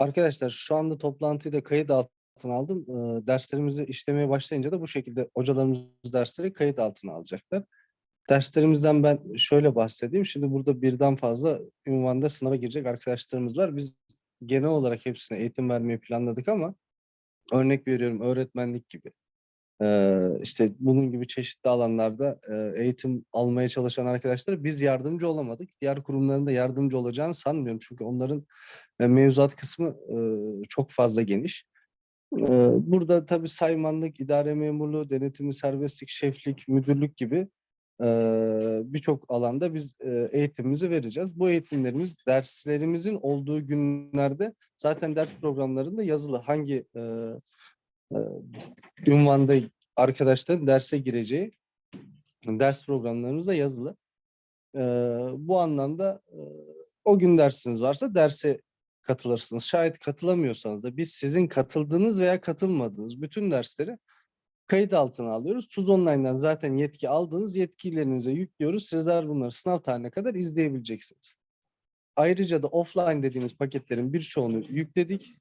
Arkadaşlar şu anda toplantıyı da kayıt altına aldım. Ee, derslerimizi işlemeye başlayınca da bu şekilde hocalarımız dersleri kayıt altına alacaklar. Derslerimizden ben şöyle bahsedeyim. Şimdi burada birden fazla ünvanda sınava girecek arkadaşlarımız var. Biz genel olarak hepsine eğitim vermeyi planladık ama örnek veriyorum öğretmenlik gibi. Ee, işte bunun gibi çeşitli alanlarda e, eğitim almaya çalışan arkadaşlara biz yardımcı olamadık. Diğer kurumların da yardımcı olacağını sanmıyorum. Çünkü onların e, mevzuat kısmı e, çok fazla geniş. E, Burada tabii saymanlık, idare memurluğu, denetimi, serbestlik, şeflik, müdürlük gibi e, birçok alanda biz e, eğitimimizi vereceğiz. Bu eğitimlerimiz derslerimizin olduğu günlerde zaten ders programlarında yazılı hangi e, e, ünvanda arkadaşların derse gireceği ders programlarımızda yazılı. E, bu anlamda e, o gün dersiniz varsa derse katılırsınız. Şayet katılamıyorsanız da biz sizin katıldığınız veya katılmadığınız bütün dersleri kayıt altına alıyoruz. Tuz Online'dan zaten yetki aldığınız yetkilerinize yüklüyoruz. Sizler bunları sınav tarihine kadar izleyebileceksiniz. Ayrıca da offline dediğimiz paketlerin birçoğunu yükledik.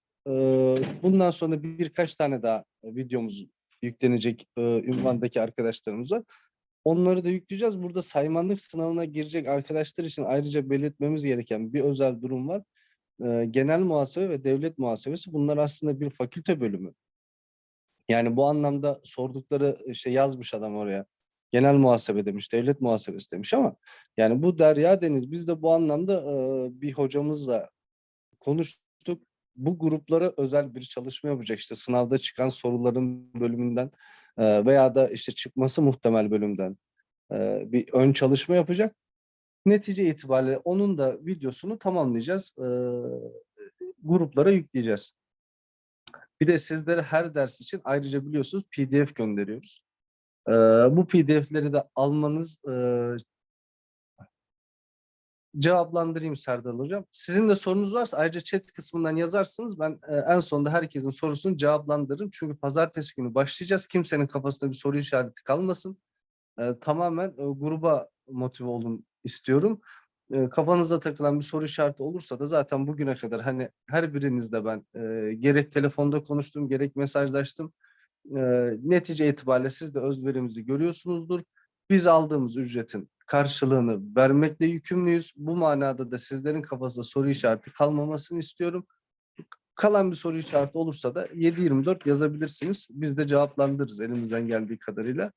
Bundan sonra bir- birkaç tane daha videomuz yüklenecek e, ünvandaki arkadaşlarımıza. Onları da yükleyeceğiz. Burada saymanlık sınavına girecek arkadaşlar için ayrıca belirtmemiz gereken bir özel durum var. Genel muhasebe ve devlet muhasebesi bunlar aslında bir fakülte bölümü. Yani bu anlamda sordukları işte yazmış adam oraya. Genel muhasebe demiş, devlet muhasebesi demiş ama yani bu derya deniz. Biz de bu anlamda e, bir hocamızla konuştuk. Bu gruplara özel bir çalışma yapacak. İşte sınavda çıkan soruların bölümünden e, veya da işte çıkması muhtemel bölümden e, bir ön çalışma yapacak. Netice itibariyle onun da videosunu tamamlayacağız. E, gruplara yükleyeceğiz. Bir de sizlere her ders için ayrıca biliyorsunuz PDF gönderiyoruz. Ee, bu PDF'leri de almanız e, cevaplandırayım Serdar Hocam. Sizin de sorunuz varsa ayrıca chat kısmından yazarsınız. Ben e, en sonunda herkesin sorusunu cevaplandırırım. Çünkü pazartesi günü başlayacağız. Kimsenin kafasında bir soru işareti kalmasın. E, tamamen e, gruba motive olun istiyorum. E, kafanıza takılan bir soru işareti olursa da zaten bugüne kadar hani her birinizle ben e, gerek telefonda konuştum gerek mesajlaştım. E, netice itibariyle siz de özverimizi görüyorsunuzdur. Biz aldığımız ücretin karşılığını vermekle yükümlüyüz. Bu manada da sizlerin kafasında soru işareti kalmamasını istiyorum. Kalan bir soru işareti olursa da 7-24 yazabilirsiniz. Biz de cevaplandırırız elimizden geldiği kadarıyla.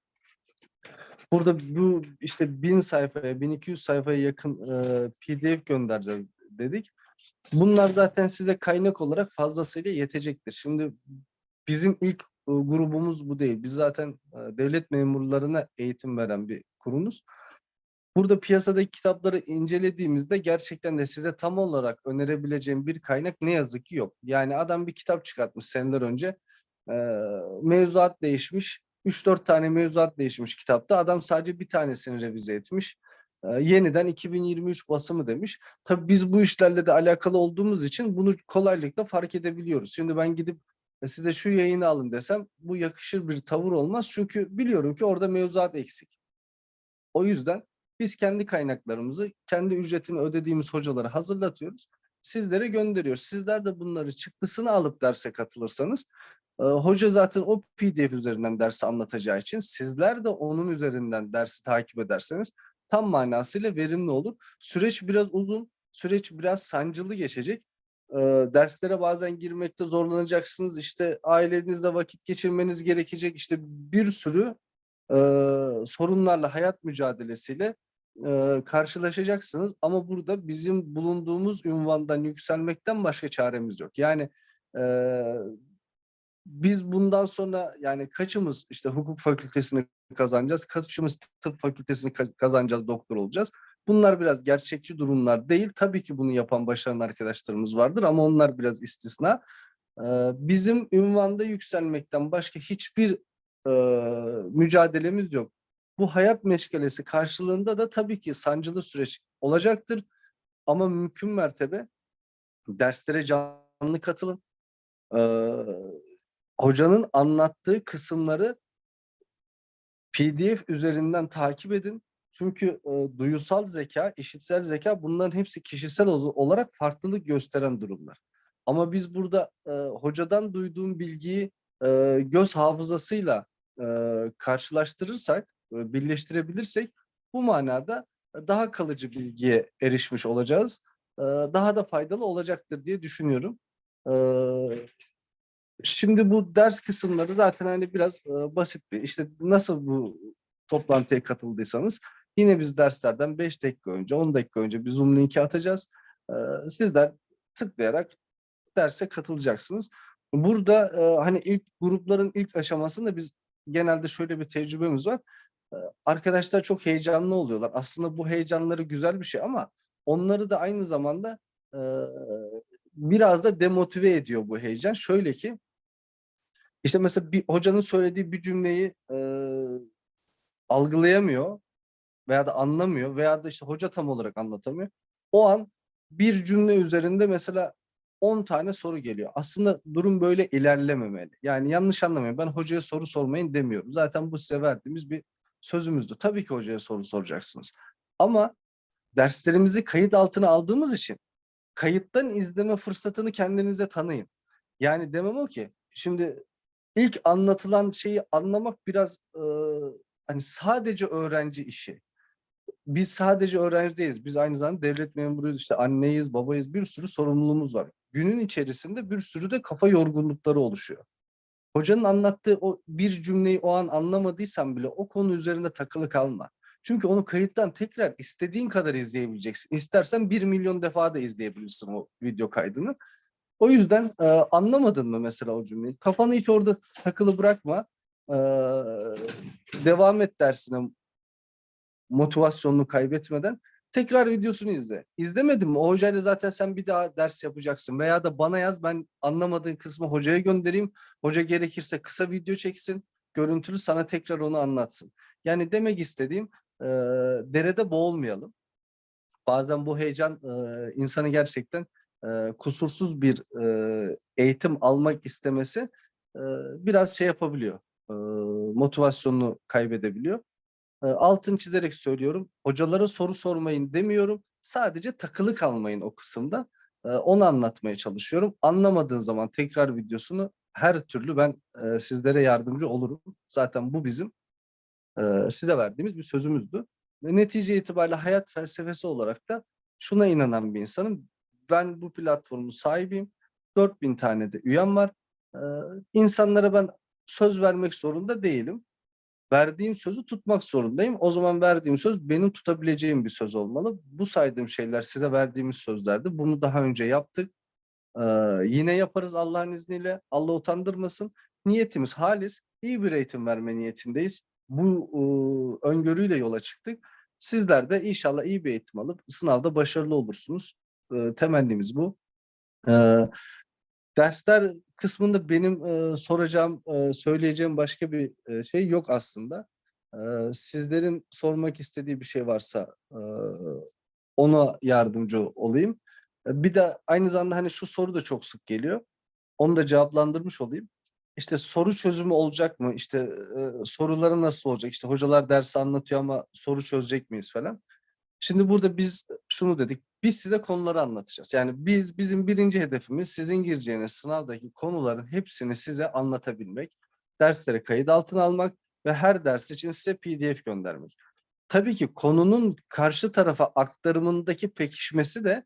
Burada bu işte 1000 sayfaya, 1200 sayfaya yakın e, PDF göndereceğiz dedik. Bunlar zaten size kaynak olarak fazlasıyla yetecektir. Şimdi bizim ilk grubumuz bu değil. Biz zaten e, devlet memurlarına eğitim veren bir kurumuz. Burada piyasadaki kitapları incelediğimizde gerçekten de size tam olarak önerebileceğim bir kaynak ne yazık ki yok. Yani adam bir kitap çıkartmış seneler önce. Mevzuat değişmiş. 3-4 tane mevzuat değişmiş kitapta. Adam sadece bir tanesini revize etmiş. Yeniden 2023 basımı demiş. Tabii biz bu işlerle de alakalı olduğumuz için bunu kolaylıkla fark edebiliyoruz. Şimdi ben gidip size şu yayını alın desem bu yakışır bir tavır olmaz. Çünkü biliyorum ki orada mevzuat eksik. O yüzden biz kendi kaynaklarımızı, kendi ücretini ödediğimiz hocalara hazırlatıyoruz. Sizlere gönderiyoruz. Sizler de bunları çıktısını alıp derse katılırsanız e, hoca zaten o PDF üzerinden dersi anlatacağı için sizler de onun üzerinden dersi takip ederseniz tam manasıyla verimli olur. Süreç biraz uzun, süreç biraz sancılı geçecek. E, derslere bazen girmekte zorlanacaksınız. İşte ailenizle vakit geçirmeniz gerekecek. İşte bir sürü e, sorunlarla, hayat mücadelesiyle e, karşılaşacaksınız. Ama burada bizim bulunduğumuz ünvandan yükselmekten başka çaremiz yok. Yani e, biz bundan sonra yani kaçımız işte hukuk fakültesini kazanacağız, kaçımız tıp fakültesini kaz- kazanacağız, doktor olacağız. Bunlar biraz gerçekçi durumlar değil. Tabii ki bunu yapan başarılı arkadaşlarımız vardır ama onlar biraz istisna. Ee, bizim ünvanda yükselmekten başka hiçbir e, mücadelemiz yok. Bu hayat meşgalesi karşılığında da tabii ki sancılı süreç olacaktır. Ama mümkün mertebe derslere canlı katılın. Ee, hocanın anlattığı kısımları PDF üzerinden takip edin. Çünkü e, duyusal zeka, işitsel zeka bunların hepsi kişisel ol- olarak farklılık gösteren durumlar. Ama biz burada e, hocadan duyduğum bilgiyi e, göz hafızasıyla e, karşılaştırırsak, e, birleştirebilirsek bu manada daha kalıcı bilgiye erişmiş olacağız. E, daha da faydalı olacaktır diye düşünüyorum. E, şimdi bu ders kısımları zaten hani biraz e, basit bir işte nasıl bu toplantıya katıldıysanız yine biz derslerden 5 dakika önce 10 dakika önce bir Zoom linki atacağız. E, sizler tıklayarak derse katılacaksınız. Burada e, hani ilk grupların ilk aşamasında biz genelde şöyle bir tecrübemiz var. E, arkadaşlar çok heyecanlı oluyorlar. Aslında bu heyecanları güzel bir şey ama onları da aynı zamanda e, biraz da demotive ediyor bu heyecan. Şöyle ki işte mesela bir hocanın söylediği bir cümleyi e, algılayamıyor veya da anlamıyor veya da işte hoca tam olarak anlatamıyor. O an bir cümle üzerinde mesela 10 tane soru geliyor. Aslında durum böyle ilerlememeli. Yani yanlış anlamayın. Ben hocaya soru sormayın demiyorum. Zaten bu size verdiğimiz bir sözümüzdü. Tabii ki hocaya soru soracaksınız. Ama derslerimizi kayıt altına aldığımız için kayıttan izleme fırsatını kendinize tanıyın. Yani demem o ki şimdi ilk anlatılan şeyi anlamak biraz e, hani sadece öğrenci işi. Biz sadece öğrenci değiliz. Biz aynı zamanda devlet memuruyuz, işte anneyiz, babayız, bir sürü sorumluluğumuz var. Günün içerisinde bir sürü de kafa yorgunlukları oluşuyor. Hocanın anlattığı o bir cümleyi o an anlamadıysan bile o konu üzerinde takılı kalma. Çünkü onu kayıttan tekrar istediğin kadar izleyebileceksin. İstersen bir milyon defa da izleyebilirsin o video kaydını. O yüzden e, anlamadın mı mesela o cümleyi? Kafanı hiç orada takılı bırakma. E, devam et dersine motivasyonunu kaybetmeden tekrar videosunu izle. İzlemedin mi? O hocayla zaten sen bir daha ders yapacaksın. Veya da bana yaz ben anlamadığın kısmı hocaya göndereyim. Hoca gerekirse kısa video çeksin. Görüntülü sana tekrar onu anlatsın. Yani demek istediğim e, derede boğulmayalım. Bazen bu heyecan e, insanı gerçekten e, kusursuz bir e, eğitim almak istemesi e, biraz şey yapabiliyor. E, motivasyonunu kaybedebiliyor. Altın çizerek söylüyorum. Hocalara soru sormayın demiyorum. Sadece takılı kalmayın o kısımda. Onu anlatmaya çalışıyorum. Anlamadığın zaman tekrar videosunu her türlü ben sizlere yardımcı olurum. Zaten bu bizim size verdiğimiz bir sözümüzdü. Netice itibariyle hayat felsefesi olarak da şuna inanan bir insanım. Ben bu platformun sahibiyim. 4000 tane de üyem var. E, insanlara ben söz vermek zorunda değilim verdiğim sözü tutmak zorundayım. O zaman verdiğim söz benim tutabileceğim bir söz olmalı. Bu saydığım şeyler size verdiğimiz sözlerdi. Bunu daha önce yaptık. Ee, yine yaparız Allah'ın izniyle. Allah utandırmasın. Niyetimiz halis. iyi bir eğitim verme niyetindeyiz. Bu e, öngörüyle yola çıktık. Sizler de inşallah iyi bir eğitim alıp sınavda başarılı olursunuz. E, temennimiz bu. E, dersler kısmında benim e, soracağım, e, söyleyeceğim başka bir e, şey yok aslında. E, sizlerin sormak istediği bir şey varsa e, ona yardımcı olayım. E, bir de aynı zamanda hani şu soru da çok sık geliyor. Onu da cevaplandırmış olayım. İşte soru çözümü olacak mı? İşte e, soruları nasıl olacak? İşte hocalar dersi anlatıyor ama soru çözecek miyiz falan. Şimdi burada biz şunu dedik. Biz size konuları anlatacağız. Yani biz bizim birinci hedefimiz sizin gireceğiniz sınavdaki konuların hepsini size anlatabilmek, derslere kayıt altına almak ve her ders için size PDF göndermek. Tabii ki konunun karşı tarafa aktarımındaki pekişmesi de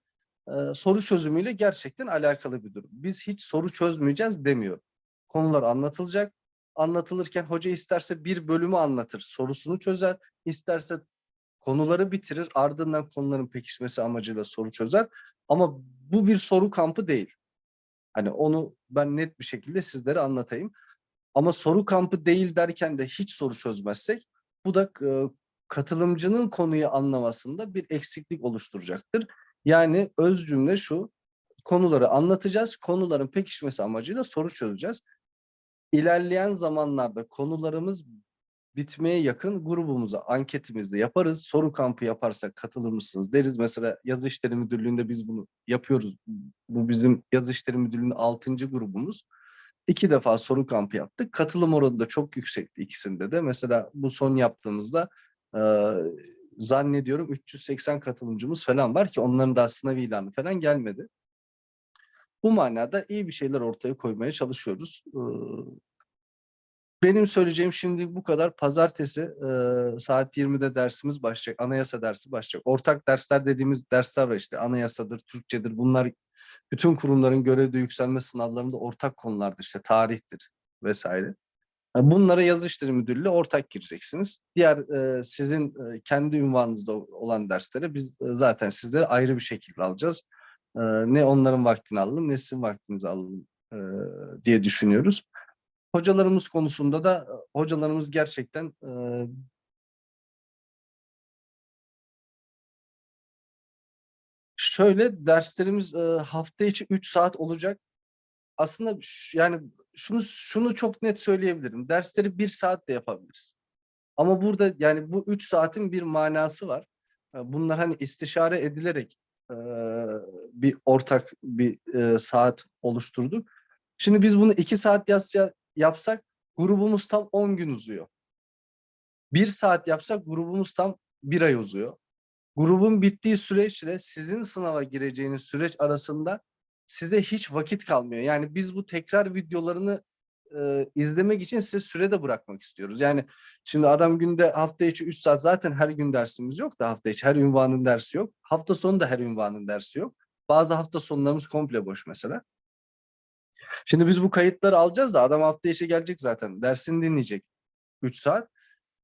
e, soru çözümüyle gerçekten alakalı bir durum. Biz hiç soru çözmeyeceğiz demiyor. Konular anlatılacak. Anlatılırken hoca isterse bir bölümü anlatır, sorusunu çözer. isterse konuları bitirir ardından konuların pekişmesi amacıyla soru çözer. Ama bu bir soru kampı değil. Hani onu ben net bir şekilde sizlere anlatayım. Ama soru kampı değil derken de hiç soru çözmezsek bu da e, katılımcının konuyu anlamasında bir eksiklik oluşturacaktır. Yani öz cümle şu, konuları anlatacağız, konuların pekişmesi amacıyla soru çözeceğiz. İlerleyen zamanlarda konularımız bitmeye yakın grubumuza anketimizde yaparız. Soru kampı yaparsak katılır mısınız deriz. Mesela yazı işleri müdürlüğünde biz bunu yapıyoruz. Bu bizim yazı işleri müdürlüğünün altıncı grubumuz. İki defa soru kampı yaptık. Katılım oranı da çok yüksekti ikisinde de. Mesela bu son yaptığımızda e, zannediyorum 380 katılımcımız falan var ki onların daha sınav ilanı falan gelmedi. Bu manada iyi bir şeyler ortaya koymaya çalışıyoruz. Ee, Benim söyleyeceğim şimdi bu kadar. Pazartesi e, saat 20'de dersimiz başlayacak. Anayasa dersi başlayacak. Ortak dersler dediğimiz dersler var işte. Anayasadır, Türkçedir. Bunlar bütün kurumların görevde yükselme sınavlarında ortak konulardır. işte tarihtir vesaire. Yani Bunlara yazı işleri müdürlüğü ortak gireceksiniz. Diğer e, sizin e, kendi ünvanınızda olan derslere biz e, zaten sizlere ayrı bir şekilde alacağız. E, ne onların vaktini alalım ne sizin vaktinizi alalım e, diye düşünüyoruz. Hocalarımız konusunda da e, hocalarımız gerçekten e, şöyle derslerimiz e, hafta içi 3 saat olacak. Aslında yani şunu şunu çok net söyleyebilirim. Dersleri 1 saatte yapabiliriz. Ama burada yani bu 3 saatin bir manası var. Bunlar hani istişare edilerek bir ortak bir saat oluşturduk. Şimdi biz bunu 2 saat yazsa, yapsak grubumuz tam 10 gün uzuyor. 1 saat yapsak grubumuz tam 1 ay uzuyor. Grubun bittiği süreçle sizin sınava gireceğiniz süreç arasında size hiç vakit kalmıyor. Yani biz bu tekrar videolarını e, izlemek için size süre de bırakmak istiyoruz. Yani şimdi adam günde hafta içi 3 saat zaten her gün dersimiz yok da hafta içi her ünvanın dersi yok. Hafta sonu da her ünvanın dersi yok. Bazı hafta sonlarımız komple boş mesela. Şimdi biz bu kayıtları alacağız da adam hafta içi gelecek zaten. Dersini dinleyecek 3 saat.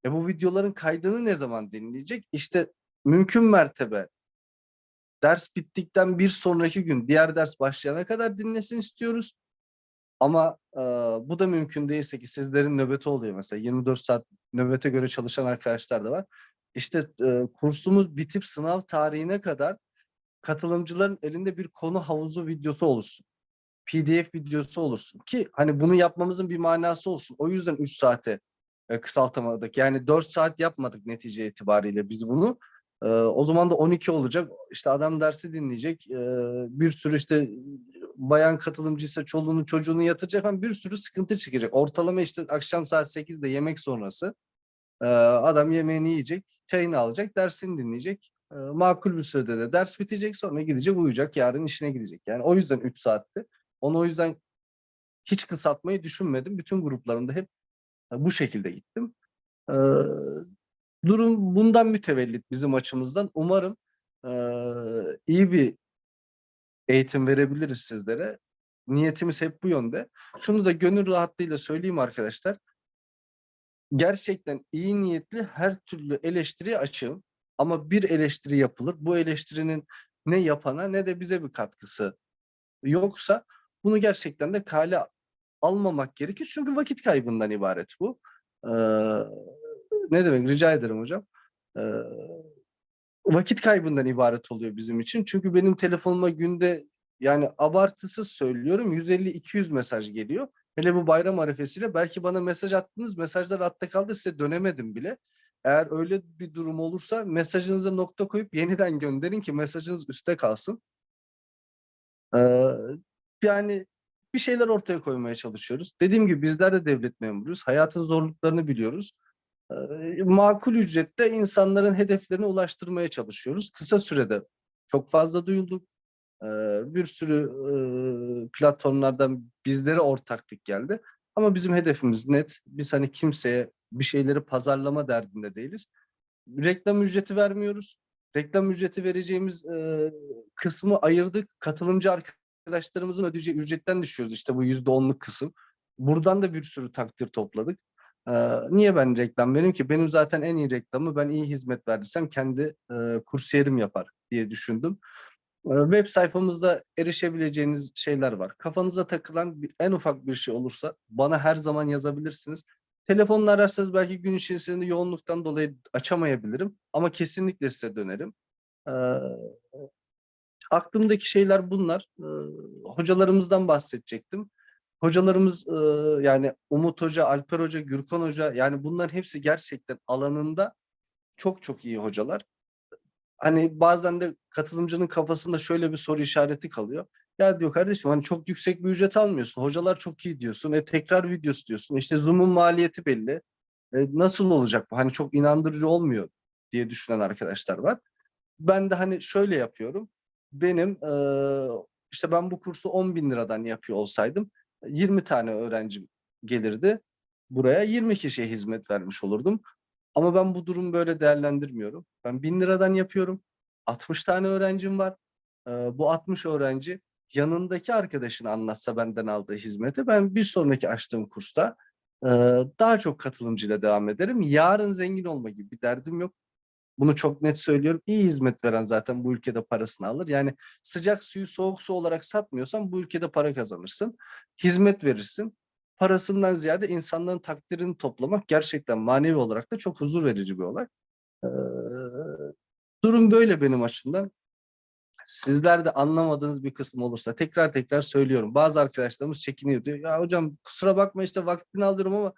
E bu videoların kaydını ne zaman dinleyecek? İşte mümkün mertebe ders bittikten bir sonraki gün diğer ders başlayana kadar dinlesin istiyoruz. Ama e, bu da mümkün değilse ki sizlerin nöbeti oluyor mesela 24 saat nöbete göre çalışan arkadaşlar da var. İşte e, kursumuz bitip sınav tarihine kadar katılımcıların elinde bir konu havuzu videosu oluşsun. PDF videosu olursun ki hani bunu yapmamızın bir manası olsun. O yüzden 3 saate e, kısaltamadık. Yani 4 saat yapmadık netice itibariyle biz bunu. E, o zaman da 12 olacak. İşte adam dersi dinleyecek. E, bir sürü işte bayan katılımcıysa çoluğunu çocuğunu yatıracak falan bir sürü sıkıntı çıkacak. Ortalama işte akşam saat 8'de yemek sonrası e, adam yemeğini yiyecek, çayını alacak, dersini dinleyecek. E, makul bir sürede de ders bitecek sonra gidecek uyuyacak, yarın işine gidecek. Yani o yüzden 3 saatti. Onu o yüzden hiç kısaltmayı düşünmedim. Bütün gruplarımda hep e, bu şekilde gittim. Durum bundan mütevellit bizim açımızdan. Umarım iyi bir eğitim verebiliriz sizlere. Niyetimiz hep bu yönde. Şunu da gönül rahatlığıyla söyleyeyim arkadaşlar. Gerçekten iyi niyetli her türlü eleştiriye açığım. Ama bir eleştiri yapılır. Bu eleştirinin ne yapana ne de bize bir katkısı yoksa bunu gerçekten de kale almamak gerekir. Çünkü vakit kaybından ibaret bu. Ee, ne demek? Rica ederim hocam. Ee, vakit kaybından ibaret oluyor bizim için. Çünkü benim telefonuma günde yani abartısız söylüyorum 150-200 mesaj geliyor. Hele bu bayram arifesiyle belki bana mesaj attınız mesajlar altta kaldı size dönemedim bile. Eğer öyle bir durum olursa mesajınıza nokta koyup yeniden gönderin ki mesajınız üstte kalsın. Ee, yani bir şeyler ortaya koymaya çalışıyoruz. Dediğim gibi bizler de devlet memuruyuz. Hayatın zorluklarını biliyoruz. Ee, makul ücrette insanların hedeflerine ulaştırmaya çalışıyoruz. Kısa sürede çok fazla duyulduk. Ee, bir sürü e, platformlardan bizlere ortaklık geldi. Ama bizim hedefimiz net. Biz hani kimseye bir şeyleri pazarlama derdinde değiliz. Reklam ücreti vermiyoruz. Reklam ücreti vereceğimiz e, kısmı ayırdık. Katılımcı arkadaşlarımızın ödeyeceği ücretten düşüyoruz. İşte bu yüzde onluk kısım. Buradan da bir sürü takdir topladık. Ee, niye ben reklam vereyim ki? Benim zaten en iyi reklamı ben iyi hizmet verdiysem kendi e, kursiyerim yapar diye düşündüm. Ee, web sayfamızda erişebileceğiniz şeyler var. Kafanıza takılan bir, en ufak bir şey olursa bana her zaman yazabilirsiniz. Telefonla ararsanız belki gün içerisinde yoğunluktan dolayı açamayabilirim ama kesinlikle size dönerim. Ee, aklımdaki şeyler bunlar. Ee, hocalarımızdan bahsedecektim. Hocalarımız e, yani Umut Hoca, Alper Hoca, Gürkan Hoca yani bunların hepsi gerçekten alanında çok çok iyi hocalar. Hani bazen de katılımcının kafasında şöyle bir soru işareti kalıyor. Ya diyor kardeşim hani çok yüksek bir ücret almıyorsun. Hocalar çok iyi diyorsun. E tekrar videosu diyorsun. İşte Zoom'un maliyeti belli. E, nasıl olacak bu? Hani çok inandırıcı olmuyor diye düşünen arkadaşlar var. Ben de hani şöyle yapıyorum. Benim e, İşte ben bu kursu 10 bin liradan yapıyor olsaydım 20 tane öğrencim gelirdi. Buraya 20 kişiye hizmet vermiş olurdum. Ama ben bu durumu böyle değerlendirmiyorum. Ben 1000 liradan yapıyorum. 60 tane öğrencim var. Ee, bu 60 öğrenci yanındaki arkadaşını anlatsa benden aldığı hizmeti ben bir sonraki açtığım kursta e, daha çok katılımcıyla devam ederim. Yarın zengin olma gibi bir derdim yok. Bunu çok net söylüyorum. İyi hizmet veren zaten bu ülkede parasını alır. Yani sıcak suyu soğuk su olarak satmıyorsan bu ülkede para kazanırsın. Hizmet verirsin. Parasından ziyade insanların takdirini toplamak gerçekten manevi olarak da çok huzur verici bir olay. Ee, durum böyle benim açımdan. Sizler de anlamadığınız bir kısım olursa tekrar tekrar söylüyorum. Bazı arkadaşlarımız çekiniyor diyor. Ya hocam kusura bakma işte vaktini alıyorum ama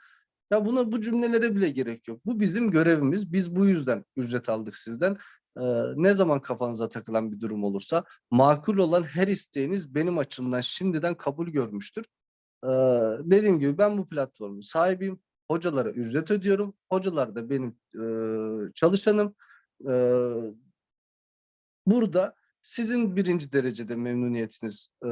ya buna bu cümlelere bile gerek yok. Bu bizim görevimiz. Biz bu yüzden ücret aldık sizden. Ee, ne zaman kafanıza takılan bir durum olursa makul olan her isteğiniz benim açımdan şimdiden kabul görmüştür. Ee, dediğim gibi ben bu platformun sahibiyim. Hocalara ücret ödüyorum. Hocalar da benim e, çalışanım. Ee, burada sizin birinci derecede memnuniyetiniz e,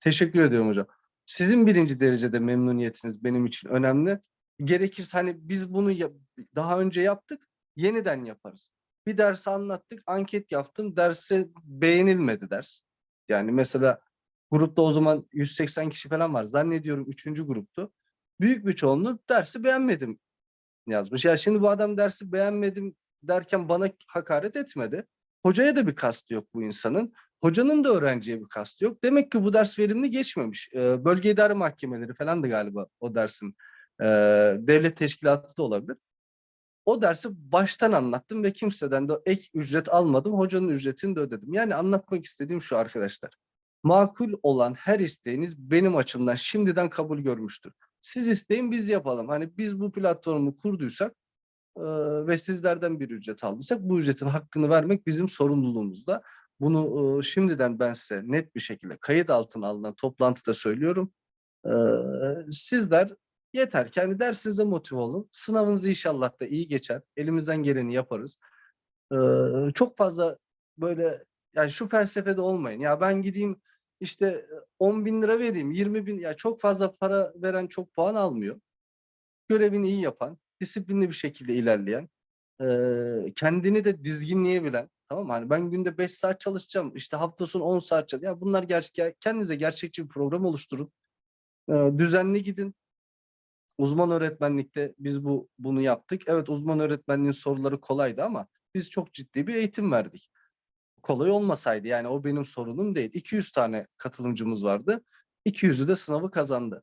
teşekkür ediyorum hocam. Sizin birinci derecede memnuniyetiniz benim için önemli. Gerekirse hani biz bunu daha önce yaptık, yeniden yaparız. Bir ders anlattık, anket yaptım, derse beğenilmedi ders. Yani mesela grupta o zaman 180 kişi falan var. Zannediyorum üçüncü gruptu. Büyük bir çoğunluğu dersi beğenmedim yazmış. Ya şimdi bu adam dersi beğenmedim derken bana hakaret etmedi. Hocaya da bir kastı yok bu insanın. Hocanın da öğrenciye bir kastı yok. Demek ki bu ders verimli geçmemiş. Ee, bölge idare mahkemeleri falan da galiba o dersin e, devlet teşkilatı da olabilir. O dersi baştan anlattım ve kimseden de ek ücret almadım. Hocanın ücretini de ödedim. Yani anlatmak istediğim şu arkadaşlar. Makul olan her isteğiniz benim açımdan şimdiden kabul görmüştür. Siz isteyin biz yapalım. Hani biz bu platformu kurduysak ve sizlerden bir ücret aldıysak bu ücretin hakkını vermek bizim sorumluluğumuzda. Bunu şimdiden ben size net bir şekilde kayıt altına alınan toplantıda söylüyorum. Sizler yeter ki hani dersinize motive olun. Sınavınız inşallah da iyi geçer. Elimizden geleni yaparız. Çok fazla böyle yani şu felsefede olmayın. Ya ben gideyim işte 10 bin lira vereyim, 20 bin ya çok fazla para veren çok puan almıyor. Görevini iyi yapan, disiplinli bir şekilde ilerleyen, e, kendini de dizginleyebilen, tamam mı? Hani ben günde 5 saat çalışacağım, işte hafta sonu 10 saat çalışacağım. Ya bunlar gerçek, kendinize gerçekçi bir program oluşturun. E, düzenli gidin. Uzman öğretmenlikte biz bu bunu yaptık. Evet uzman öğretmenliğin soruları kolaydı ama biz çok ciddi bir eğitim verdik. Kolay olmasaydı yani o benim sorunum değil. 200 tane katılımcımız vardı. 200'ü de sınavı kazandı.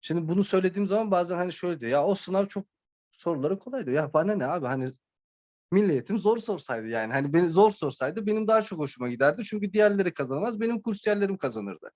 Şimdi bunu söylediğim zaman bazen hani şöyle diyor ya o sınav çok soruları kolaydı. Ya bana ne abi hani milli eğitim zor sorsaydı yani. Hani beni zor sorsaydı benim daha çok hoşuma giderdi. Çünkü diğerleri kazanamaz. Benim kursiyerlerim kazanırdı.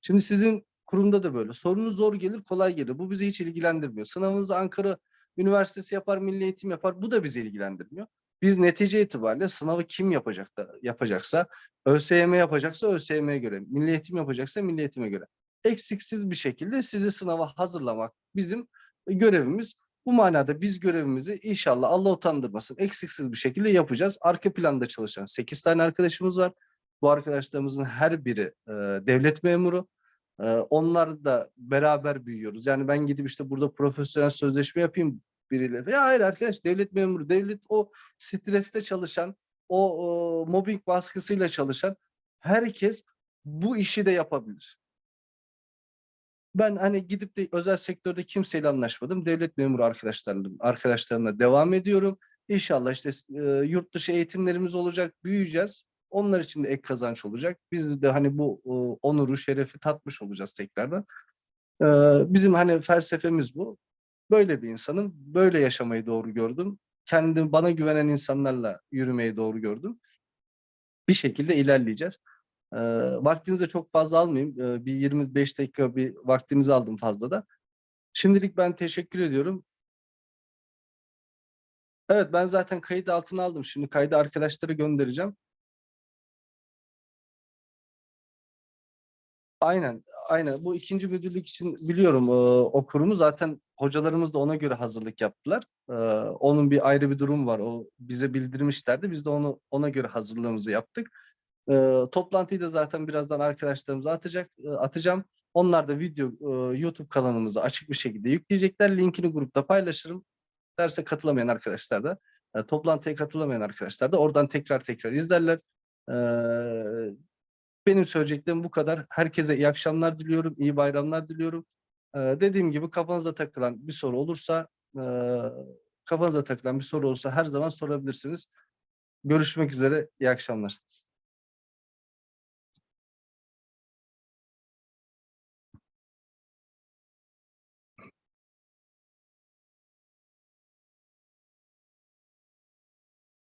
Şimdi sizin kurumda da böyle. Sorunuz zor gelir, kolay gelir. Bu bizi hiç ilgilendirmiyor. Sınavınızı Ankara Üniversitesi yapar, milli eğitim yapar. Bu da bizi ilgilendirmiyor. Biz netice itibariyle sınavı kim yapacak da yapacaksa, ÖSYM yapacaksa ÖSYM'ye göre, milli eğitim yapacaksa milli eğitime göre eksiksiz bir şekilde sizi sınava hazırlamak bizim görevimiz. Bu manada biz görevimizi inşallah Allah utandırmasın eksiksiz bir şekilde yapacağız. Arka planda çalışan 8 tane arkadaşımız var. Bu arkadaşlarımızın her biri e, devlet memuru. E, onlar da beraber büyüyoruz. Yani ben gidip işte burada profesyonel sözleşme yapayım biriyle. Ya hayır arkadaş devlet memuru, devlet o streste çalışan, o, o mobbing baskısıyla çalışan herkes bu işi de yapabilir. Ben hani gidip de özel sektörde kimseyle anlaşmadım. Devlet memuru arkadaşlarım, arkadaşlarımla devam ediyorum. İnşallah işte e, yurt dışı eğitimlerimiz olacak, büyüyeceğiz. Onlar için de ek kazanç olacak. Biz de hani bu e, onuru, şerefi tatmış olacağız tekrardan. E, bizim hani felsefemiz bu. Böyle bir insanım. Böyle yaşamayı doğru gördüm. Kendim bana güvenen insanlarla yürümeyi doğru gördüm. Bir şekilde ilerleyeceğiz. E, vaktinizi çok fazla almayayım. E, bir 25 dakika bir vaktinizi aldım fazla da. Şimdilik ben teşekkür ediyorum. Evet ben zaten kayıt altına aldım. Şimdi kaydı arkadaşlara göndereceğim. Aynen, aynen. Bu ikinci müdürlük için biliyorum e, o zaten hocalarımız da ona göre hazırlık yaptılar. E, onun bir ayrı bir durum var. O bize bildirmişlerdi. Biz de onu ona göre hazırlığımızı yaptık. Ee, toplantıyı da zaten birazdan arkadaşlarımıza atacak, e, atacağım. Onlar da video e, YouTube kanalımıza açık bir şekilde yükleyecekler. Linkini grupta paylaşırım. Derse katılamayan arkadaşlar da, e, toplantıya katılamayan arkadaşlar da oradan tekrar tekrar izlerler. Ee, benim söyleyeceklerim bu kadar. Herkese iyi akşamlar diliyorum, iyi bayramlar diliyorum. Dediğim gibi kafanıza takılan bir soru olursa, e, kafanıza takılan bir soru olursa her zaman sorabilirsiniz. Görüşmek üzere, iyi akşamlar.